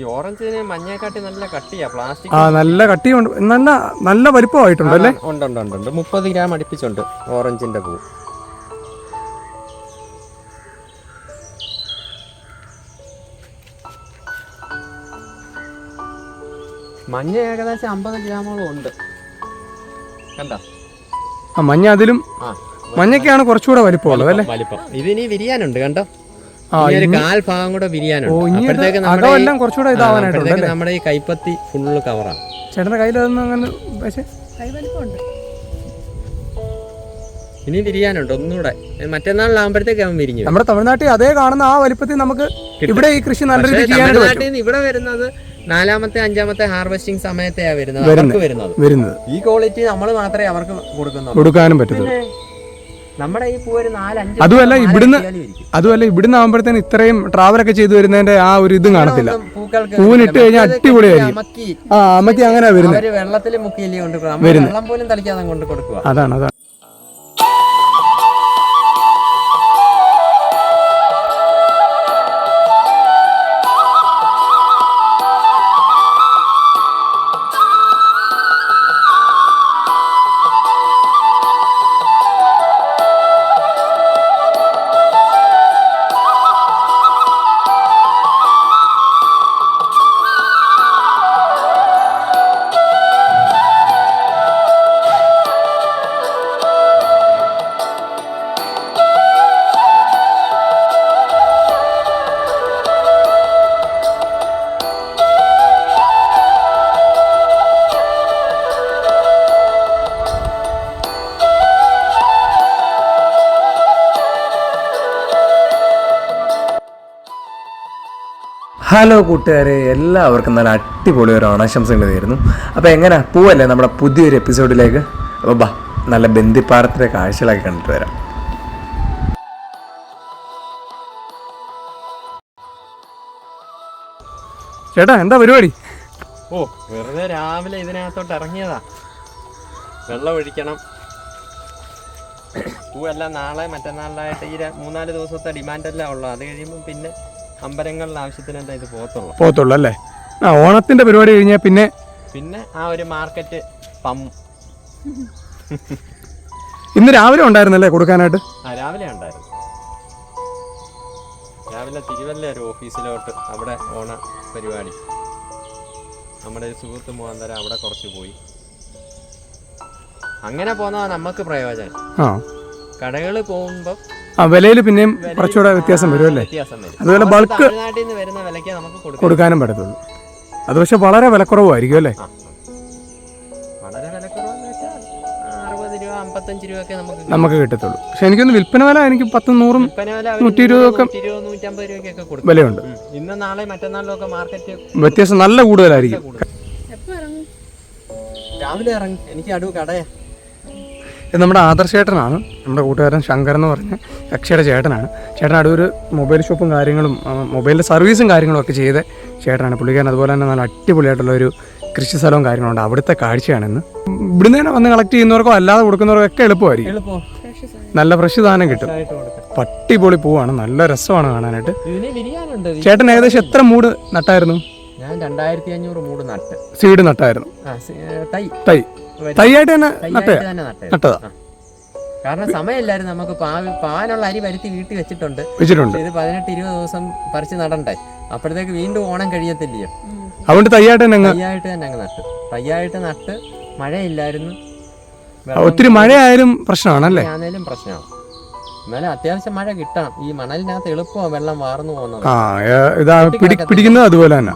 ഈ ഓറഞ്ചിന് മഞ്ഞയെക്കാട്ടി നല്ല കട്ടിയാ പ്ലാസ്റ്റിക് ആ നല്ല കട്ടിയുണ്ട്. നല്ല നല്ല വലിപ്പമായിട്ടുണ്ട് അല്ലേ? ഉണ്ട് ഉണ്ട് ഉണ്ട് ഉണ്ട്. മുപ്പത് ഗ്രാം അടുപ്പിച്ചുണ്ട് ഓറഞ്ചിന്റെ പൂ. മഞ്ഞ ഏകദേശം അമ്പത് ഗ്രാമോളം ഉണ്ട്. കണ്ടോ? ആ മഞ്ഞ അതിലും മഞ്ഞക്കാണ് കുറച്ചുകൂടെ വലിപ്പമുള്ളത് അല്ലേ? വലിപ്പം. ഇതിനി വിരിയാനുണ്ട് കണ്ടോ? ആ ഇനി ഭാഗം കൂടെ വിരിയാനുണ്ട്. കുറച്ചുകൂടെ ഇതാവാനായിട്ടുണ്ട് അല്ലേ നമ്മുടെ ഈ കൈപ്പത്തി ഫുള്ള് കവറാണ് ചേട്ടന്റെ കയ്യിൽ അങ്ങനെ പക്ഷേ ഇനി വിരിയാനുണ്ട് ഒന്നുകൂടെ. മറ്റന്നാളിലാകുമ്പോഴത്തേക്ക് അവൻ വിരിഞ്ഞു വരും. നമ്മുടെ തമിഴ്നാട്ടിൽ അതേ കാണുന്ന ആ വലിപ്പത്തിൽ നമുക്ക് ഇവിടെ ഈ കൃഷി നല്ല രീതിയിൽ ചെയ്യാൻ പറ്റും. തമിഴ്നാട്ടിൽ നിന്ന് ഇവിടെ വരുന്നത് നാലാമത്തെ അഞ്ചാമത്തെ ഹാർവെസ്റ്റിംഗ് സമയത്തെയാ വരുന്നത്. വരുന്നത്. അവർക്ക് വരുന്നത്. വരുന്നത്. ഈ ക്വാളിറ്റി നമ്മൾ മാത്രമേ അവർക്ക് കൊടുക്കുന്നു കൊടുക്കാനും പറ്റത്തുള്ളൂ. പിന്നെ നമ്മുടെ ഈ നാലഞ്ച് അതുമല്ല ഇവിടുന്ന്. അതുമല്ല ഇവിടുന്ന് ആകുമ്പോഴത്തേന് ഇത്രയും ട്രാവലൊക്കെ ചെയ്തു വരുന്നതിന്റെ ആ ഒരു ഇതും കാണത്തില്ല. പൂവിനിട്ട് കഴിഞ്ഞാൽ അടിപൊളിയായിരിക്കും. ആ അമ്മയ്ക്ക് അങ്ങനെ വരുന്നത് വെള്ളത്തിൽ മുക്കിയില്ലേ കൊണ്ട് കൊടുക്കുക നമ്മൾ വരുന്നത്. വെള്ളം പോലും തളിക്കാതെ കൊണ്ട് കൊടുക്കുക അതാണ് അതാണ്. ഹലോ കൂട്ടുകാരെ എല്ലാവർക്കും നല്ല അടിപൊളി ഒരു ഓണാശംസകൾ നേരുന്നു. അപ്പോൾ എങ്ങനെ പോവല്ലേ നമ്മുടെ പുതിയൊരു എപ്പിസോഡിലേക്ക്? അപ്പോൾ ബാ നല്ല ബന്ധിപ്പാറത്തിലെ കാഴ്ചകളൊക്കെ കണ്ടിട്ട് വരാം. ചേട്ടാ എന്താ പരിപാടി? ഓ വെറുതെ രാവിലെ ഇതിനകത്തോട്ട് ഇറങ്ങിയതാ. വെള്ളം ഒഴിക്കണം. പൂവെല്ലാം നാളെ മറ്റന്നാളായിട്ട് ഈ മൂന്നാൽ ദിവസത്തെ ഡിമാൻഡെല്ലാം ഉള്ളു അത് കഴിയുമ്പോൾ പിന്നെ അമ്പലങ്ങളുടെ ആവശ്യത്തിനെന്താ ഇത് പോകത്തുള്ളൂ? പോകത്തുള്ളൂ അല്ലേ? ആ ഓണത്തിന്റെ പരിപാടി കഴിഞ്ഞാൽ പിന്നെ? പിന്നെ ആ ഒരു മാർക്കറ്റ് പം. ഇന്ന് രാവിലെ ഉണ്ടായിരുന്നല്ലേ കൊടുക്കാനായിട്ട്? ആ രാവിലെ ഉണ്ടായിരുന്നു. രാവിലെ തിരുവല്ല ഒരു ഓഫീസിലോട്ട് അവിടെ ഓണ പരിപാടി. നമ്മുടെ ഒരു സുഹൃത്ത് മുഖാന്തരം അവിടെ കുറച്ച് പോയി. അങ്ങനെ പോന്നതാ നമുക്ക് പ്രയോജനം. ആ. കടകളിൽ പോകുമ്പോൾ ആ വിലയിൽ പിന്നെയും കുറച്ചുകൂടെ വ്യത്യാസം വരും അല്ലേ? വ്യത്യാസം വരും. അതുപോലെ ബൾക്ക് തമിഴ്നാട്ടിൽ നിന്ന് വരുന്ന വിലയ്ക്ക് നമുക്ക് കൊടുക്കാം. കൊടുക്കാനും പറ്റത്തുള്ളൂ. അത് പക്ഷെ വളരെ വിലക്കുറവായിരിക്കും അല്ലേ? വളരെ വിലക്കുറവെന്ന് വെച്ചാൽ അറുപത് രൂപ അമ്പത്തഞ്ച് രൂപ ഒക്കെ നമുക്ക് കിട്ടും. നമുക്ക് കിട്ടത്തുള്ളൂ. പക്ഷെ എനിക്കൊന്ന് വിൽപ്പന വില എനിക്ക് പത്തും നൂറും വിൽപ്പന വില അവർ നൂറ്റി ഇരുപതൊക്കെ നൂറ്റി ഇരുപത് നൂറ്റമ്പത് രൂപയ്ക്കൊക്കെ കൊടുക്കും. വിലയുണ്ട്. ഉം. ഇന്ന് നാളെ മറ്റന്നാളിലും ഒക്കെ മാർക്കറ്റ് വ്യത്യാസം നല്ല കൂടുതലായിരിക്കും. എപ്പോ ഇറങ്ങും? രാവിലെ ഇറങ്ങി. എനിക്ക് അടുവ് കടയാ. ഇത് നമ്മുടെ ആദർശ ചേട്ടനാണ്. നമ്മുടെ കൂട്ടുകാരൻ ശങ്കർ എന്ന് പറഞ്ഞ അക്ഷയുടെ ചേട്ടനാണ്. ചേട്ടൻ അടൂർ മൊബൈൽ ഷോപ്പും കാര്യങ്ങളും മൊബൈലിന്റെ സർവീസും കാര്യങ്ങളും ഒക്കെ ചെയ്ത ചേട്ടനാണ്. പുള്ളിക്കാരൻ അതുപോലെ തന്നെ നല്ല അടിപൊളിയായിട്ടുള്ള ഒരു കൃഷി സ്ഥലവും കാര്യങ്ങളുണ്ട്. അവിടുത്തെ കാഴ്ചയാണെന്ന്. ഇവിടുന്ന് തന്നെ വന്ന് കളക്ട് ചെയ്യുന്നവർക്കോ അല്ലാതെ കൊടുക്കുന്നവർക്കോ ഒക്കെ എളുപ്പമായിരിക്കും. നല്ല ഫ്രഷ് സാധനം കിട്ടും. പട്ടിപൊളി പൂവാണ്. നല്ല രസമാണ് കാണാനായിട്ട്. ചേട്ടൻ ഏകദേശം എത്ര മൂട് നട്ടായിരുന്നു? ഞാൻ രണ്ടായിരത്തി അഞ്ഞൂറ് മൂട് നട്ട്. സീഡ് നട്ടായിരുന്നു. തൈ. തൈ. തൈയായിട്ട് തന്നെ നട്ടേ തന്നെ നട്ടേ നട്ടതാ? കാരണം സമയമില്ലായിരുന്നു. നമുക്ക് പാൽ പാലുള്ള അരി വരുത്തി വീട്ടിൽ വെച്ചിട്ടുണ്ട്. വെച്ചിട്ടുണ്ട്. ഇത് പതിനെട്ട് ഇരുപത് ദിവസം പറിച്ച് നടണ്ടേ. അപ്പോഴത്തേക്ക് വീണ്ടും ഓണം കഴിയത്തില്ലയോ? അതുകൊണ്ട് തയ്യായിട്ട് തന്നെ തയ്യായിട്ട് തന്നെ അങ്ങ് നട്ട്. തയ്യായിട്ട് നട്ട് മഴയില്ലായിരുന്നു. ഒത്തിരി മഴയായാലും പ്രശ്നമാണല്ലേ? ആണേലും പ്രശ്നമാണ്. എന്നാലും അത്യാവശ്യം മഴ കിട്ടണം. ഈ മണലിനകത്ത് എളുപ്പമാണ് വെള്ളം വാർന്നു പോകുന്നത്. ആ ഇതാ പിടി പിടിക്കുന്നത് അതുപോലെ തന്നെ.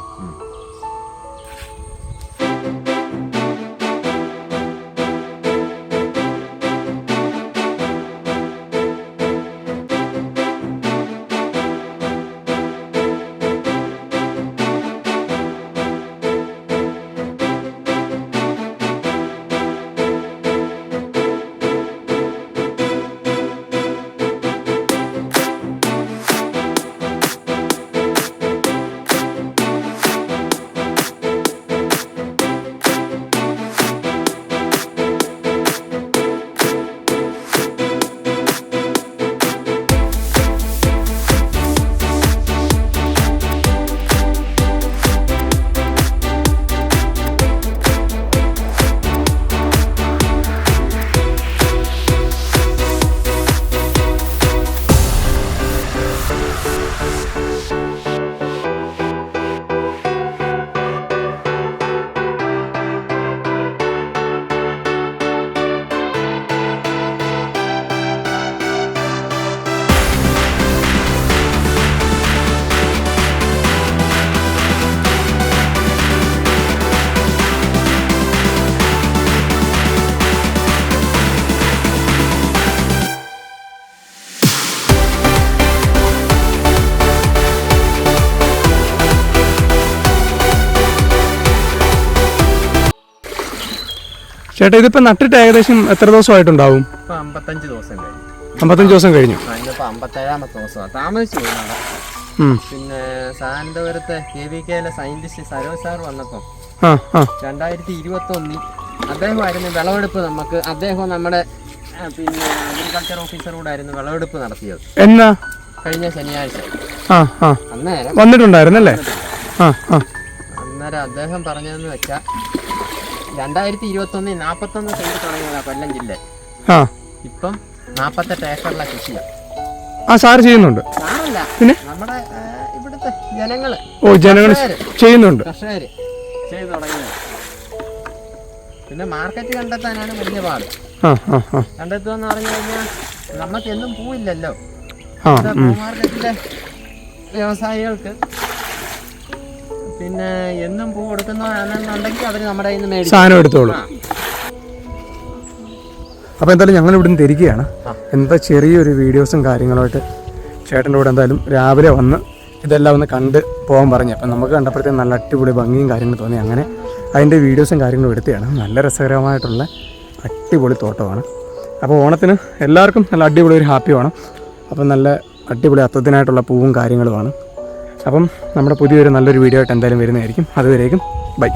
ചേട്ടാ ഇതിപ്പോ നട്ടിട്ട് ഏകദേശം എത്ര ദിവസമായിട്ടുണ്ടാവും? അമ്പത്തഞ്ച് ദിവസം കഴിഞ്ഞു. അമ്പത്തഞ്ച് ദിവസം കഴിഞ്ഞു. ആ, ഇന്നിപ്പോ അമ്പത്തേഴാമത്തെ ദിവസമാണ് താമസിച്ചു പോയി നട. ഉം. പിന്നെ സാനന്തപുരത്തെ കെ വി കെയിലെ സയന്റിസ്റ്റ് സരോജ് സാർ വന്നപ്പോ രണ്ടായിരത്തി ഇരുപത്തി ഒന്നിൽ അദ്ദേഹമായിരുന്നു വിളവെടുപ്പ് നമുക്ക് അദ്ദേഹം നമ്മുടെ പിന്നെ അഗ്രികൾച്ചർ ആയിരുന്നു വിളവെടുപ്പ് നടത്തിയത്. എന്നാ? കഴിഞ്ഞ ശനിയാഴ്ച. അന്നേരം വന്നിട്ടുണ്ടായിരുന്നല്ലേ? അന്നേരം അദ്ദേഹം പറഞ്ഞതെന്ന് വെച്ചാൽ രണ്ടായിരത്തി ഇരുപത്തി ഒന്നിൽ നാപ്പത്തി ഒന്ന് സെന്റ് തുടങ്ങിയതാ കൊല്ലം ജില്ല. ആ. ഇപ്പം നാപ്പത്തെട്ട് ഏക്കറുള്ള കൃഷിയാ ആ സാറ് ചെയ്യുന്നുണ്ട്. ആണല്ല പിന്നെ? നമ്മുടെ ആ, ഇവിടുത്തെ ജനങ്ങൾ. ഓ ജനങ്ങൾ ചെയ്യുന്നുണ്ട്. കർഷകര്. ചെയ്തു തുടങ്ങിയത്. പിന്നെ മാർക്കറ്റ് കണ്ടെത്താനാണ് വലിയ പാട്. ആ ആ ആ. കണ്ടെത്തുക എന്ന് പറഞ്ഞു കഴിഞ്ഞാൽ നമുക്ക് എന്നും പൂവില്ലല്ലോ. ആ ഉം. പൂമാർക്കറ്റിലെ വ്യവസായികൾക്ക് പിന്നെ എന്നും പൂ കൊടുക്കുന്നവരാണെന്നുണ്ടെങ്കിൽ അവർ നമ്മുടെ കയ്യിൽ നിന്ന് മേടിക്കും. സാധനം എടുത്തോളൂ. അപ്പോൾ എന്തായാലും ഞങ്ങൾ ഇവിടുന്ന് തിരിക്കുകയാണ് എന്താ ചെറിയൊരു വീഡിയോസും കാര്യങ്ങളുമായിട്ട് ചേട്ടന്റെ കൂടെ എന്തായാലും രാവിലെ വന്ന് ഇതെല്ലാം ഒന്ന് കണ്ട് പോകാൻ പറഞ്ഞു. അപ്പം നമുക്ക് കണ്ടപ്പോഴത്തേക്കും നല്ല അടിപൊളി ഭംഗിയും കാര്യങ്ങളും തോന്നി. അങ്ങനെ അതിന്റെ വീഡിയോസും കാര്യങ്ങളും എടുത്തതാണ്. നല്ല രസകരമായിട്ടുള്ള അടിപൊളി തോട്ടമാണ്. അപ്പോൾ ഓണത്തിന് എല്ലാവർക്കും നല്ല അടിപൊളി ഒരു ഹാപ്പി വേണം അപ്പം നല്ല അടിപൊളി അത്തത്തിനായിട്ടുള്ള പൂവും കാര്യങ്ങളുമാണ്. അപ്പം നമ്മുടെ പുതിയൊരു നല്ലൊരു വീഡിയോ ആയിട്ട് എന്തായാലും വരുന്നതായിരിക്കും. അതുവരേക്കും ബൈ.